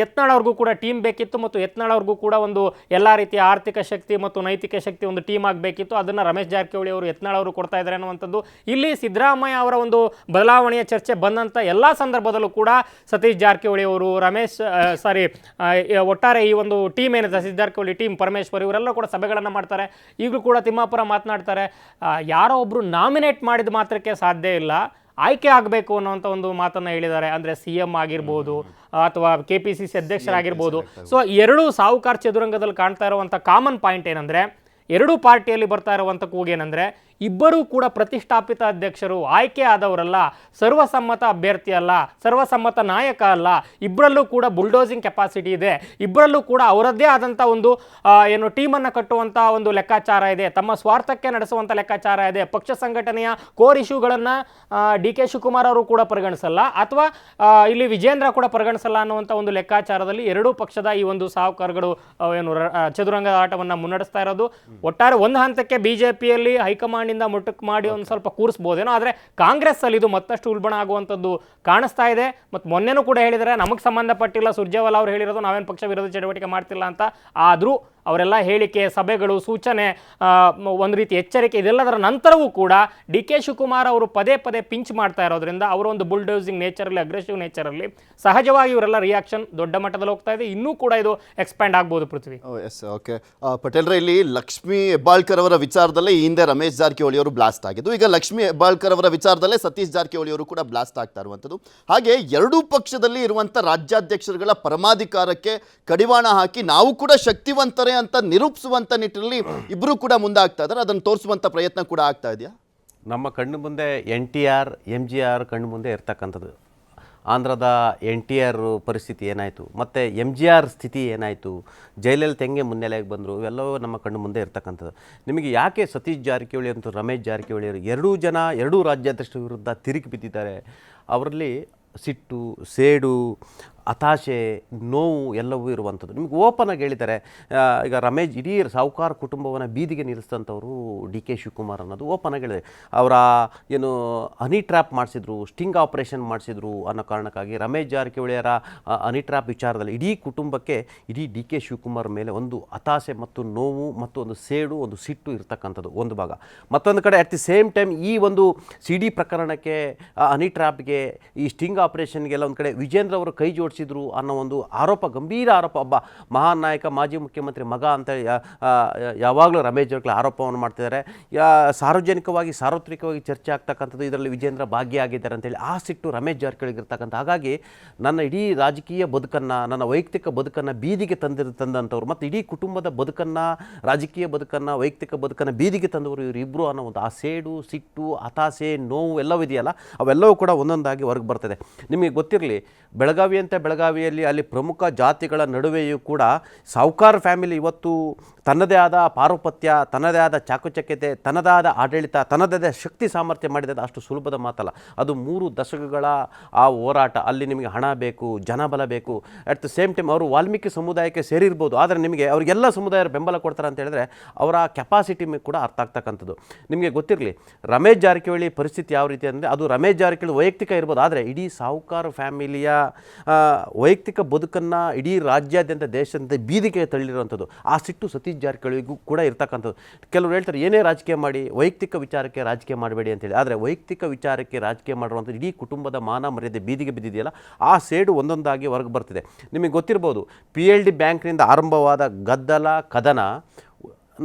ಯತ್ನಾಳ್ ಅವ್ರಿಗೂ ಕೂಡ ಟೀಮ್ ಬೇಕಿತ್ತು ಮತ್ತು ಯತ್ನಾಳವ್ರಿಗೂ ಕೂಡ ಒಂದು ಎಲ್ಲ ರೀತಿಯ ಆರ್ಥಿಕ ಶಕ್ತಿ ಮತ್ತು ನೈತಿಕ ಶಕ್ತಿ ಒಂದು ಟೀಮ್ ಆಗಬೇಕಿತ್ತು. ಅದನ್ನು ರಮೇಶ್ ಜಾರಕಿಹೊಳಿ ಅವರು ಯತ್ನಾಳವರು ಕೊಡ್ತಾ ಇದ್ದಾರೆ ಅನ್ನುವಂಥದ್ದು. ಇಲ್ಲಿ ಸಿದ್ದರಾಮಯ್ಯ ಅವರ ಒಂದು ಬದಲಾವಣೆಯ ಚರ್ಚೆ ಬಂದಂಥ ಎಲ್ಲ ಸಂದರ್ಭದಲ್ಲೂ ಕೂಡ ಸತೀಶ್ ಜಾರಕಿಹೊಳಿ ಅವರು, ರಮೇಶ್ ಸಾರಿ ಒಟ್ಟಾರೆ ಈ ಒಂದು ಟೀಮ್ ಏನಿದೆ, ಸತೀಶ್ ಜಾರಕಿಹೊಳಿ ಟೀಮ್ ಪರಮೇಶ್ವರ್ ಇವರೆಲ್ಲ ಕೂಡ ಸಭೆಗಳನ್ನು ಮಾಡ್ತಾರೆ. ಈಗಲೂ ಕೂಡ ತಿಮ್ಮಾಪುರ ಮಾತನಾಡ್ತಾರೆ. ಯಾರೋ ಒಬ್ಬರು ನಾಮಿನೇಟ್ ಮಾಡಿದ ಮಾತ್ರಕ್ಕೆ ಸಾಧ್ಯ ಇಲ್ಲ. ಆಯ್ಕೆ ಆಗಬೇಕು ಅನ್ನೋಂಥ ಒಂದು ಮಾತನ್ನು ಹೇಳಿದ್ದಾರೆ. ಅಂದರೆ ಸಿ ಎಂ ಆಗಿರ್ಬೋದು ಅಥವಾ ಕೆ ಪಿ ಸಿ ಸಿ ಅಧ್ಯಕ್ಷರಾಗಿರ್ಬೋದು. ಸೊ ಎರಡೂ ಸಾಹುಕಾರ ಚದುರಂಗದಲ್ಲಿ ಕಾಣ್ತಾ ಇರುವಂಥ ಕಾಮನ್ ಪಾಯಿಂಟ್ ಏನಂದರೆ ಎರಡೂ ಪಾರ್ಟಿಯಲ್ಲಿ ಬರ್ತಾ ಇರುವಂಥ ಕೂಗೇನೆಂದರೆ ಇಬ್ಬರೂ ಕೂಡ ಪ್ರತಿಷ್ಠಾಪಿತ ಅಧ್ಯಕ್ಷರು ಆಯ್ಕೆ ಆದವರಲ್ಲ ಸರ್ವಸಮ್ಮತ ಅಭ್ಯರ್ಥಿ ಅಲ್ಲ ಸರ್ವಸಮ್ಮತ ನಾಯಕ ಅಲ್ಲ ಇಬ್ಬರಲ್ಲೂ ಕೂಡ ಬುಲ್ಡೋಸಿಂಗ್ ಕೆಪಾಸಿಟಿ ಇದೆ ಇಬ್ಬರಲ್ಲೂ ಕೂಡ ಅವರದ್ದೇ ಆದಂಥ ಒಂದು ಏನು ಟೀಮನ್ನು ಕಟ್ಟುವಂಥ ಒಂದು ಲೆಕ್ಕಾಚಾರ ಇದೆ ತಮ್ಮ ಸ್ವಾರ್ಥಕ್ಕೆ ನಡೆಸುವಂಥ ಲೆಕ್ಕಾಚಾರ ಇದೆ ಪಕ್ಷ ಸಂಘಟನೆಯ ಕೋರ್ ಇಶ್ಯೂಗಳನ್ನು ಡಿ ಕೆ ಶಿವಕುಮಾರ್ ಅವರು ಕೂಡ ಪರಿಗಣಿಸಲ್ಲ ಅಥವಾ ಇಲ್ಲಿ ವಿಜೇಂದ್ರ ಕೂಡ ಪರಿಗಣಿಸಲ್ಲ ಅನ್ನುವಂಥ ಒಂದು ಲೆಕ್ಕಾಚಾರದಲ್ಲಿ ಎರಡೂ ಪಕ್ಷದ ಈ ಒಂದು ಸಾಹುಕಾರಗಳು ಏನು ಚದುರಂಗದ ಆಟವನ್ನು ಮುನ್ನಡೆಸ್ತಾ ಇರೋದು. ಒಟ್ಟಾರೆ ಒಂದು ಹಂತಕ್ಕೆ ಬಿಜೆಪಿಯಲ್ಲಿ ಹೈಕಮಾಂಡಿಂದ ಮುಟ್ಟಕ್ಕೆ ಮಾಡಿ ಒಂದು ಸ್ವಲ್ಪ ಕೂರಿಸ್ಬೋದೇನೋ ಆದರೆ ಕಾಂಗ್ರೆಸ್ ಅಲ್ಲಿ ಇದು ಮತ್ತಷ್ಟು ಉಲ್ಬಣ ಆಗುವಂಥದ್ದು ಕಾಣಿಸ್ತಾ ಇದೆ. ಮತ್ತು ಮೊನ್ನೆನೂ ಕೂಡ ಹೇಳಿದರೆ ನಮಗೆ ಸಂಬಂಧಪಟ್ಟಿಲ್ಲ ಸುರ್ಜೇವಾಲ ಅವರು ಹೇಳಿರೋದು ನಾವೇನು ಪಕ್ಷ ವಿರೋಧಿ ಚಟುವಟಿಕೆ ಮಾಡ್ತಿಲ್ಲ ಅಂತ. ಆದರೂ ಅವರೆಲ್ಲ ಹೇಳಿಕೆ, ಸಭೆಗಳು, ಸೂಚನೆ ಒಂದು ರೀತಿ ಎಚ್ಚರಿಕೆ ಇದೆಲ್ಲದರ ನಂತರವೂ ಕೂಡ ಡಿ ಕೆ ಶಿವಕುಮಾರ್ ಅವರು ಪದೇ ಪದೇ ಪಿಂಚ್ ಮಾಡ್ತಾ ಇರೋದ್ರಿಂದ ಅವರ ಒಂದು ಬುಲ್ಡೋಸಿಂಗ್ ನೇಚರಲ್ಲಿ, ಅಗ್ರೆಸಿವ್ ನೇಚರಲ್ಲಿ ಸಹಜವಾಗಿ ಇವರೆಲ್ಲ ರಿಯಾಕ್ಷನ್ ದೊಡ್ಡ ಮಟ್ಟದಲ್ಲಿ ಹೋಗ್ತಾ ಇದೆ. ಇನ್ನೂ ಕೂಡ ಇದು ಎಕ್ಸ್ಪ್ಯಾಂಡ್ ಆಗ್ಬೋದು ಪೃಥ್ವಿ. ಎಸ್ ಓಕೆ ಪಟೇಲ್ರ, ಇಲ್ಲಿ ಲಕ್ಷ್ಮಿ ಹೆಬ್ಬಾಳ್ಕರ್ ಅವರ ವಿಚಾರದಲ್ಲೇ ಈ ಹಿಂದೆ ರಮೇಶ್ ಜಾರಕಿಹೊಳಿ ಅವರು ಬ್ಲಾಸ್ಟ್ ಆಗಿದ್ದು, ಈಗ ಲಕ್ಷ್ಮಿ ಹೆಬ್ಬಾಳ್ಕರ್ ಅವರ ವಿಚಾರದಲ್ಲೇ ಸತೀಶ್ ಜಾರಕಿಹೊಳಿ ಅವರು ಕೂಡ ಬ್ಲಾಸ್ಟ್ ಆಗ್ತಾ ಇರುವಂಥದ್ದು. ಹಾಗೆ ಎರಡೂ ಪಕ್ಷದಲ್ಲಿ ಇರುವಂಥ ರಾಜ್ಯಾಧ್ಯಕ್ಷರುಗಳ ಪರಮಾಧಿಕಾರಕ್ಕೆ ಕಡಿವಾಣ ಹಾಕಿ ನಾವು ಕೂಡ ಶಕ್ತಿವಂತರೇ ಅಂತ ನಿರೂಪಿಸುವಂಥ ನಿಟ್ಟಿನಲ್ಲಿ ಇಬ್ಬರೂ ಕೂಡ ಮುಂದಾಗ್ತಾ ಇದ್ದಾರೆ. ಅದನ್ನು ತೋರಿಸುವಂಥ ಪ್ರಯತ್ನ ಕೂಡ ಆಗ್ತಾ ಇದೆಯಾ? ನಮ್ಮ ಕಣ್ಣು ಮುಂದೆ N T R M G R ಕಣ್ಣು ಮುಂದೆ ಇರ್ತಕ್ಕಂಥದ್ದು. ಆಂಧ್ರದ ಎನ್ ಟಿ ಆರ್ ಪರಿಸ್ಥಿತಿ ಏನಾಯಿತು, ಮತ್ತು ಎಂ ಜಿ ಆರ್ ಸ್ಥಿತಿ ಏನಾಯಿತು ಜಯಲಲಿತ ತೆಂಗೆ ಮುನ್ನೆಲೆಗೆ ಬಂದರು, ಇವೆಲ್ಲವೂ ನಮ್ಮ ಕಣ್ಣು ಮುಂದೆ ಇರ್ತಕ್ಕಂಥದ್ದು. ನಿಮಗೆ ಯಾಕೆ ಸತೀಶ್ ಜಾರಕಿಹೊಳಿ ಅಂತ ರಮೇಶ್ ಜಾರಕಿಹೊಳಿ ಅವರು ಎರಡೂ ಜನ, ಎರಡೂ ರಾಜ್ಯಾಧ್ಯಕ್ಷರ ವಿರುದ್ಧ ತಿರುಗಿ ಬಿದ್ದಿದ್ದಾರೆ? ಅವರಲ್ಲಿ ಸಿಟ್ಟು, ಸೇಡು ಹತಾಶೆ, ನೋವು ಎಲ್ಲವೂ ಇರುವಂಥದ್ದು. ನಿಮ್ಗೆ ಓಪನ್ ಆಗಿ ಹೇಳಿದ್ದಾರೆ ಈಗ ರಮೇಶ್ ಇಡೀ ಸಾಹುಕಾರ ಕುಟುಂಬವನ್ನು ಬೀದಿಗೆ ನಿಲ್ಲಿಸಿದಂಥವರು ಡಿ ಕೆ ಶಿವಕುಮಾರ್ ಅನ್ನೋದು ಓಪನ್ ಆಗಿ ಹೇಳಿದೆ ಅವರ, ಏನು, ಹನಿ ಟ್ರ್ಯಾಪ್ ಮಾಡಿಸಿದ್ರು, ಸ್ಟಿಂಗ್ ಆಪರೇಷನ್ ಮಾಡಿಸಿದ್ರು ಅನ್ನೋ ಕಾರಣಕ್ಕಾಗಿ ರಮೇಶ್ ಜಾರಕಿಹೊಳಿಯರ ಹನಿ ಟ್ರ್ಯಾಪ್ ವಿಚಾರದಲ್ಲಿ ಇಡೀ ಕುಟುಂಬಕ್ಕೆ ಇಡೀ ಡಿ ಕೆ ಶಿವಕುಮಾರ್ ಮೇಲೆ ಒಂದು ಹತಾಶೆ ಮತ್ತು ನೋವು ಮತ್ತು ಒಂದು ಸೇಡು, ಒಂದು ಸಿಟ್ಟು ಇರತಕ್ಕಂಥದ್ದು ಒಂದು ಭಾಗ. ಮತ್ತೊಂದು ಕಡೆ ಅಟ್ ದಿ ಸೇಮ್ ಟೈಮ್ ಈ ಒಂದು ಸಿ ಡಿ ಪ್ರಕರಣಕ್ಕೆ ಹನಿ ಟ್ರ್ಯಾಪ್ಗೆ ಈ ಸ್ಟಿಂಗ್ ಆಪರೇಷನ್ಗೆಲ್ಲ ಒಂದು ಕಡೆ ವಿಜೇಂದ್ರ ಅವರು ಕೈ ಜೋಡಿಸಿದ್ರು ಅನ್ನೋ ಒಂದು ಆರೋಪ, ಗಂಭೀರ ಆರೋಪ. ಒಬ್ಬ ಮಹಾನ್ ನಾಯಕ, ಮಾಜಿ ಮುಖ್ಯಮಂತ್ರಿ ಮಗ ಅಂತ ಯಾವಾಗಲೂ ರಮೇಶ್ ಜಾರಕಿಹೊಳಿ ಆರೋಪವನ್ನು ಮಾಡ್ತಿದ್ದಾರೆ. ಸಾರ್ವಜನಿಕವಾಗಿ, ಸಾರ್ವತ್ರಿಕವಾಗಿ ಚರ್ಚೆ ಆಗ್ತಕ್ಕಂಥದ್ದು ಇದರಲ್ಲಿ ವಿಜೇಂದ್ರ ಭಾಗಿಯಾಗಿದ್ದಾರೆ ಅಂತೇಳಿ ಆ ಸಿಟ್ಟು ರಮೇಶ್ ಜಾರಕಿಹೊಳಿಗಿರ್ತಕ್ಕಂಥ ಹಾಗಾಗಿ ನನ್ನ ಇಡೀ ರಾಜಕೀಯ ಬದುಕನ್ನು, ನನ್ನ ವೈಯಕ್ತಿಕ ಬದುಕನ್ನು ಬೀದಿಗೆ ತಂದಿರ ತಂದಂಥವ್ರು ಮತ್ತು ಇಡೀ ಕುಟುಂಬದ ಬದುಕನ್ನು, ರಾಜಕೀಯ ಬದುಕನ್ನು, ವೈಯಕ್ತಿಕ ಬದುಕನ್ನು ಬೀದಿಗೆ ತಂದವರು ಇವರಿಬ್ಬರು ಅನ್ನೋ ಒಂದು ಆ ಸೇಡು ಸಿಟ್ಟು, ಹತಾಸೆ, ನೋವು ಎಲ್ಲವೂ ಇದೆಯಲ್ಲ, ಅವೆಲ್ಲವೂ ಕೂಡ ಒಂದೊಂದಾಗಿ ಹೊರಗೆ ಬರ್ತದೆ. ನಿಮಗೆ ಗೊತ್ತಿರಲಿ ಬೆಳಗಾವಿ ಅಂತ ಬೆಳಗಾವಿಯಲ್ಲಿ ಅಲ್ಲಿ ಪ್ರಮುಖ ಜಾತಿಗಳ ನಡುವೆಯೂ ಕೂಡ ಸಾಹುಕಾರ ಫ್ಯಾಮಿಲಿ ಇವತ್ತು ತನ್ನದೇ ಆದ ಪಾರುಪತ್ಯ, ತನ್ನದೇ ಆದ ಚಾಕುಚಕ್ಯತೆ, ತನ್ನದೇ ಆದ ಆಡಳಿತ, ತನ್ನದೇ ಶಕ್ತಿ ಸಾಮರ್ಥ್ಯ ಮಾಡಿದ ಅಷ್ಟು ಸುಲಭದ ಮಾತಲ್ಲ. ಅದು ಮೂರು ದಶಕಗಳ ಆ ಹೋರಾಟ. ಅಲ್ಲಿ ನಿಮಗೆ ಹಣ ಬೇಕು, ಜನಬಲ ಬೇಕು. ಅಟ್ ದ ಸೇಮ್ ಟೈಮ್ ಅವರು ವಾಲ್ಮೀಕಿ ಸಮುದಾಯಕ್ಕೆ ಸೇರಿರ್ಬೋದು. ಆದರೆ ನಿಮಗೆ ಅವರಿಗೆಲ್ಲ ಸಮುದಾಯರು ಬೆಂಬಲ ಕೊಡ್ತಾರೆ ಅಂತ ಹೇಳಿದ್ರೆ ಅವರ ಕೆಪಾಸಿಟಿ ಕೂಡ ಅರ್ಥ ಆಗ್ತಕ್ಕಂಥದ್ದು. ನಿಮಗೆ ಗೊತ್ತಿರಲಿ, ರಮೇಶ್ ಜಾರಕಿಹೊಳಿ ಪರಿಸ್ಥಿತಿ ಯಾವ ರೀತಿ ಅಂದರೆ ಅದು ರಮೇಶ್ ಜಾರಕಿಹೊಳಿ ವೈಯಕ್ತಿಕ ಇರ್ಬೋದು. ಆದರೆ ಇಡೀ ಸಾಹುಕಾರ ಫ್ಯಾಮಿಲಿಯ ವೈಯಕ್ತಿಕ ಬದುಕನ್ನು ಇಡೀ ರಾಜ್ಯಾದ್ಯಂತ ದೇಶದಿಂದ ಬೀದಿಗೆ ತಳ್ಳಿರುವಂಥದ್ದು. ಆ ಸಿಟ್ಟು ಸತೀಶ್ ಜಾರಕಿಹೊಳಿಗೂ ಕೂಡ ಇರ್ತಕ್ಕಂಥದ್ದು. ಕೆಲವರು ಹೇಳ್ತಾರೆ, ಏನೇ ರಾಜಕೀಯ ಮಾಡಿ, ವೈಯಕ್ತಿಕ ವಿಚಾರಕ್ಕೆ ರಾಜಕೀಯ ಮಾಡಬೇಡಿ ಅಂತೇಳಿ. ಆದರೆ ವೈಯಕ್ತಿಕ ವಿಚಾರಕ್ಕೆ ರಾಜಕೀಯ ಮಾಡಿರುವಂಥದ್ದು ಇಡೀ ಕುಟುಂಬದ ಮಾನ ಮರ್ಯಾದೆ ಬೀದಿಗೆ ಬಿದ್ದಿದೆಯಲ್ಲ, ಆ ಸೇಡು ಒಂದೊಂದಾಗಿ ಹೊರಗೆ ಬರ್ತಿದೆ. ನಿಮಗೆ ಗೊತ್ತಿರ್ಬೋದು, ಪಿ ಎಲ್ ಡಿ ಬ್ಯಾಂಕ್ನಿಂದ ಆರಂಭವಾದ ಗದ್ದಲ, ಕದನ,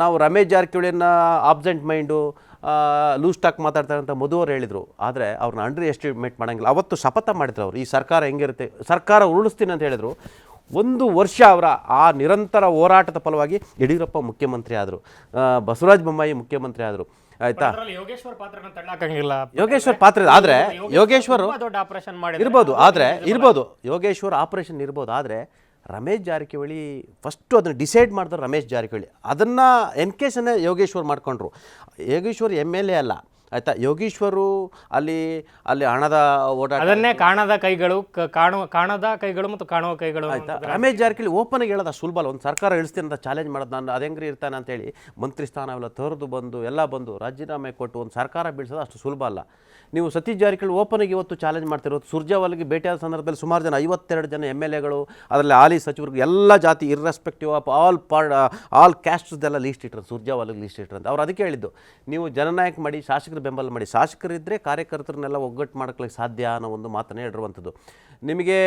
ನಾವು ರಮೇಶ್ ಜಾರಕಿಹೊಳಿಯನ್ನು ಆಬ್ಸೆಂಟ್ ಮೈಂಡು ಲೂಸ್ ಟಾಕ್ ಮಾತಾಡ್ತಾರೆ ಅಂತ ಮಧು ಅವ್ರು ಹೇಳಿದರು. ಆದರೆ ಅವ್ರನ್ನ ಅಂಡರ್ ಎಸ್ಟಿಮೇಟ್ ಮಾಡೋಂಗಿಲ್ಲ. ಅವತ್ತು ಶಪಥ ಮಾಡಿದ್ರು ಅವರು. ಈ ಸರ್ಕಾರ ಹೆಂಗಿರುತ್ತೆ? ಸರ್ಕಾರ ಉರುಳಿಸ್ತೀನಿ ಅಂತ ಹೇಳಿದರು. ಒಂದು ವರ್ಷ ಅವರ ಆ ನಿರಂತರ ಹೋರಾಟದ ಫಲವಾಗಿ ಯಡಿಯೂರಪ್ಪ ಮುಖ್ಯಮಂತ್ರಿ ಆದರು. ಬಸವರಾಜ ಬೊಮ್ಮಾಯಿ ಮುಖ್ಯಮಂತ್ರಿ ಆದರು. ಆಯ್ತಾ? ಯೋಗೇಶ್ವರ್ ಯೋಗೇಶ್ವರ್ ಪಾತ್ರ. ಆದ್ರೆ ಯೋಗೇಶ್ವರ್ ದೊಡ್ಡ ಆಪರೇಷನ್ ಮಾಡಿ ಇರ್ಬೋದು. ಆದರೆ ಇರ್ಬೋದು. ಯೋಗೇಶ್ವರ್ ಆಪರೇಷನ್ ಇರ್ಬೋದು. ಆದರೆ ರಮೇಶ್ ಜಾರಕಿಹೊಳಿ ಫಸ್ಟು ಅದನ್ನು ಡಿಸೈಡ್ ಮಾಡಿದ್ರು ರಮೇಶ್ ಜಾರಕಿಹೊಳಿ. ಅದನ್ನು ಎನ್ ಎನ್ಕೇಸನ್ನೇ ಯೋಗೇಶ್ವರ್ ಮಾಡ್ಕೊಂಡ್ರು. ಯೋಗೇಶ್ವರ್ ಎಂ ಎಲ್ ಎ ಅಲ್ಲ. ಆಯಿತಾ? ಯೋಗೀಶ್ವರು ಅಲ್ಲಿ ಅಲ್ಲಿ ಹಣದ ಓಡಾಟ ಅದನ್ನೇ ಕಾಣದ ಕೈಗಳು ಕಾಣುವ ಕಾಣದ ಕೈಗಳು ಮತ್ತು ಕಾಣುವ ಕೈಗಳು ಆಯ್ತಾ? ರಮೇಶ್ ಜಾರಕಿಹೊಳಿ ಓಪನ್ ಆಗಿ ಹೇಳೋದು ಸುಲಭ ಅಲ್ಲ ಒಂದು ಸರ್ಕಾರ ಇಳಿಸ್ತೀನಿ ಅಂತ ಚಾಲೆಂಜ್ ಮಾಡೋದು ನಾನು ಅದು ಹೆಂಗ್ರಿ ಇರ್ತಾನೆ ಅಂತೇಳಿ ಮಂತ್ರಿ ಸ್ಥಾನವೆಲ್ಲ ತೊರೆದು ಬಂದು ಎಲ್ಲ ಬಂದು ರಾಜೀನಾಮೆ ಕೊಟ್ಟು ಒಂದು ಸರ್ಕಾರ ಬೀಳ್ಸೋದು ಅಷ್ಟು ಸುಲಭ ಅಲ್ಲ. ನೀವು ಸತೀಶ್ ಜಾರಕಿಹೊಳಿ ಓಪನ್ ಆಗಿ ಇವತ್ತು ಚಾಲೆಂಜ್ ಮಾಡ್ತಿರೋದು ಸುರ್ಜೇವಾಲ್ಗೆ ಭೇಟಿಯಾದ ಸಂದರ್ಭದಲ್ಲಿ ಸುಮಾರು ಜನ ಐವತ್ತೆರಡು ಜನ ಎಂ ಎಲ್ ಎಗಳು ಅದರಲ್ಲಿ ಹಾಲಿ ಸಚಿವರಿಗೆ ಎಲ್ಲ ಜಾತಿ ಇರ್ರೆಸ್ಪೆಕ್ಟಿವ್ ಆಫ್ ಆಲ್ ಪಾಲ್ ಆಲ್ ಕ್ಯಾಸ್ಟ್ಸ್ದೆಲ್ಲ ಲೀಸ್ಟ್ ಇಟ್ಟರು ಸುರ್ಜೇವಾಲ್ಗೆ ಲೀಸ್ಟ್ ಇಟ್ಟರು ಅಂತ. ಅವ್ರು ಅದಕ್ಕೆ ಹೇಳಿದ್ದು ನೀವು ಜನನಾಯಕ ಮಾಡಿ ಶಾಸಕರು ಶಾಸಕರನ್ನ ಬೆಂಬಲ ಮಾಡಿ ಶಾಸಕರಿದ್ದರೆ ಕಾರ್ಯಕರ್ತರನ್ನೆಲ್ಲ ಒಗ್ಗಟ್ಟು ಮಾಡ್ಕೊಳ್ಳೋಕೆ ಸಾಧ್ಯ ಅನ್ನೋ ಒಂದು ಮಾತನ್ನೇ ಹೇಳಿರುವಂಥದ್ದು ನಿಮಗೆ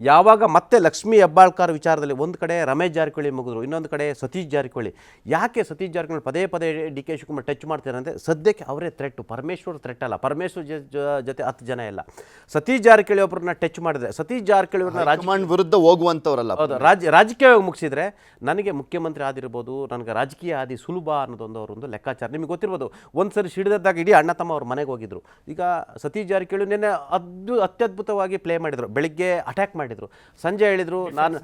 ಯಾವಾಗ ಮತ್ತೆ ಲಕ್ಷ್ಮೀ ಹೆಬ್ಬಾಳ್ಕರ್ ವಿಚಾರದಲ್ಲಿ ಒಂದು ಕಡೆ ರಮೇಶ್ ಜಾರಕಿಹೊಳಿ ಮುಗಿದ್ರು ಇನ್ನೊಂದು ಕಡೆ ಸತೀಶ್ ಜಾರಕಿಹೊಳಿ ಯಾಕೆ ಸತೀಶ್ ಜಾರಕಿಹೊಳಿ ಪದೇ ಪದೇ ಡಿ ಕೆ ಶಿವಕುಮಾರ್ ಟಚ್ ಮಾಡ್ತಾರೆ ಅಂದರೆ ಸದ್ಯಕ್ಕೆ ಅವರೇ ಥ್ರೆಟ್ಟು ಪರಮೇಶ್ವರ್ ಥ್ರೆಟ್ ಅಲ್ಲ ಪರಮೇಶ್ವರ್ ಜೊತೆ ಹತ್ತು ಜನ ಇಲ್ಲ. ಸತೀಶ್ ಜಾರಕಿಹೊಳಿ ಒಬ್ಬರನ್ನ ಟಚ್ ಮಾಡಿದ್ರೆ ಸತೀಶ್ ಜಾರಕಿಹೊಳಿ ಅವ್ರನ್ನ ರಾಜಮಾನ್ ವಿರುದ್ಧ ಹೋಗುವಂಥವ್ರಲ್ಲ ಹೌದು ರಾಜ ರಾಜಕೀಯವಾಗಿ ಮುಗಿಸಿದ್ರೆ ನನಗೆ ಮುಖ್ಯಮಂತ್ರಿ ಆದಿರ್ಬೋದು ನನಗೆ ರಾಜಕೀಯ ಆದಿ ಸುಲಭ ಅನ್ನೋದೊಂದು ಅವರೊಂದು ಲೆಕ್ಕಾಚಾರ. ನಿಮಗೆ ಗೊತ್ತಿರ್ಬೋದು ಒಂದು ಸರಿ ಸಿಡಿದಾಗ ಇಡೀ ಅಣ್ಣ ತಮ್ಮ ಅವ್ರ ಮನೆಗೆ ಹೋಗಿದ್ರು. ಈಗ ಸತೀಶ್ ಜಾರಕಿಹೊಳಿ ನಿನ್ನೆ ಅದು ಅತ್ಯದ್ಭುತವಾಗಿ ಪ್ಲೇ ಮಾಡಿದ್ರು. ಬೆಳಿಗ್ಗೆ ಅಟ್ಯಾಕ್ ಮಾಡಿದ್ರು. ಸಂಜೆ ಹೇಳಿದ್ರು ನಾನು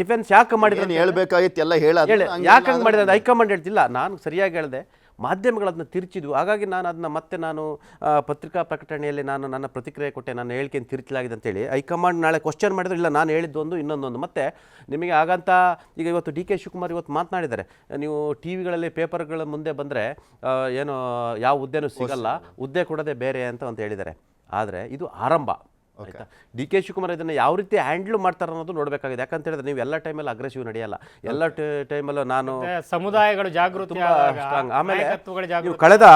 ಡಿಫೆನ್ಸ್ ಯಾಕೆ ಮಾಡಿದ್ರು ಹೇಳಬೇಕಾಗಿತ್ತು? ಎಲ್ಲ ಹೇಳ ಹೇಳಿ ಯಾಕೆ ಹಂಗೆ ಮಾಡಿದ್ರೆ ಹೈಕಮಾಂಡ್ ಹೇಳ್ತಿಲ್ಲ. ನಾನು ಸರಿಯಾಗಿ ಹೇಳಿದೆ. ಮಾಧ್ಯಮಗಳು ಅದನ್ನ ತಿರುಚಿದ್ವು. ಹಾಗಾಗಿ ನಾನು ಅದನ್ನ ಮತ್ತೆ ನಾನು ಪತ್ರಿಕಾ ಪ್ರಕಟಣೆಯಲ್ಲಿ ನಾನು ನನ್ನ ಪ್ರತಿಕ್ರಿಯೆ ಕೊಟ್ಟೆ ನಾನು ಹೇಳಿಕೆಯನ್ನು ತಿರುಚಲಾಗಿದೆ ಅಂತೇಳಿ. ಹೈಕಮಾಂಡ್ ನಾಳೆ ಕ್ವಶನ್ ಮಾಡಿದ್ರೆ ಇಲ್ಲ ನಾನು ಹೇಳಿದ್ದು ಒಂದು ಇನ್ನೊಂದೊಂದು. ಮತ್ತೆ ನಿಮಗೆ ಆಗಂತ ಈಗ ಇವತ್ತು ಡಿ ಕೆ ಶಿವಕುಮಾರ್ ಇವತ್ತು ಮಾತನಾಡಿದ್ದಾರೆ. ನೀವು ಟಿ ವಿಗಳಲ್ಲಿ ಪೇಪರ್ಗಳ ಮುಂದೆ ಬಂದರೆ ಏನು ಯಾವ ಹುದ್ದೆನೂ ಸಿಗಲ್ಲ ಹುದ್ದೆ ಕೊಡೋದೇ ಬೇರೆ ಅಂತ ಅಂತ ಹೇಳಿದ್ದಾರೆ. ಆದರೆ ಇದು ಆರಂಭ. ಆಯ್ತಾ? ಡಿ ಕೆ ಶಿವಕುಮಾರ್ ಇದನ್ನ ಯಾವ ರೀತಿ ಹ್ಯಾಂಡ್ಲ್ ಮಾಡ್ತಾರ ಅನ್ನೋದು ನೋಡಬೇಕಾಗಿದೆ. ಯಾಕಂತ ಹೇಳಿದ್ರೆ ನೀವು ಎಲ್ಲ ಟೈಮಲ್ಲಿ ಅಗ್ರೆಸಿವ್ ನಡೆಯಲ್ಲ. ಎಲ್ಲ ಟೈಮಲ್ಲೂ ನಾನು ಸಮುದಾಯಗಳು ಜಾಗೃತಿ ತುಂಬಾ ಸ್ಟ್ರಾಂಗ್ ಆಮೇಲೆ ನೀವು ಕಳೆದ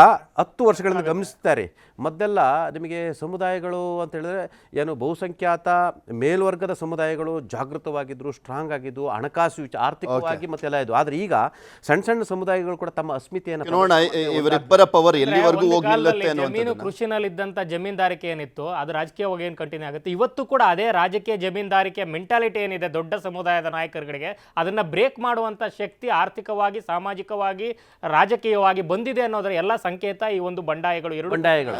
ಹತ್ತು ವರ್ಷಗಳಿಂದ ಗಮನಿಸ್ತಾರೆ. ಮೊದಲೆಲ್ಲ ನಿಮಗೆ ಸಮುದಾಯಗಳು ಅಂತ ಹೇಳಿದ್ರೆ ಏನು ಬಹುಸಂಖ್ಯಾತ ಮೇಲ್ವರ್ಗದ ಸಮುದಾಯಗಳು ಜಾಗೃತವಾಗಿದ್ರು ಸ್ಟ್ರಾಂಗ್ ಆಗಿದ್ದು ಹಣಕಾಸು ಆರ್ಥಿಕವಾಗಿ ಆರ್ಥಿಕವಾಗಿ ಮತ್ತೆಲ್ಲ ಇದು. ಆದ್ರೆ ಈಗ ಸಣ್ಣ ಸಣ್ಣ ಸಮುದಾಯಗಳು ಕೂಡ ತಮ್ಮ ಅಸ್ಮಿತೆಯನ್ನು ನೋಡೋಣ ಇವರಿಬ್ಬರ ಪವರ್ ಎಲ್ಲಿವರೆಗೂ ಹೋಗಿಲ್ಲ ಕೃಷಿನಲ್ಲಿದ್ದಂಥ ಜಮೀನ್ದಾರಿಕೆ ಏನಿತ್ತು ಅದು ರಾಜಕೀಯವಾಗಿ ಏನು ಕಂಟಿನ್ಯೂ ಆಗುತ್ತೆ. ಇವತ್ತು ಕೂಡ ಅದೇ ರಾಜಕೀಯ ಜಮೀನ್ದಾರಿಕೆ ಮೆಂಟಾಲಿಟಿ ಏನಿದೆ ದೊಡ್ಡ ಸಮುದಾಯದ ನಾಯಕರುಗಳಿಗೆ ಅದನ್ನ ಬ್ರೇಕ್ ಮಾಡುವಂಥ ಶಕ್ತಿ ಆರ್ಥಿಕವಾಗಿ ಸಾಮಾಜಿಕವಾಗಿ ರಾಜಕೀಯವಾಗಿ ಬಂದಿದೆ ಅನ್ನೋದರ ಎಲ್ಲ ಸಂಕೇತ ಈ ಒಂದು ಬಂಡಾಯಗಳು ಎರಡು. ಬಂಡಾಯಗಳು.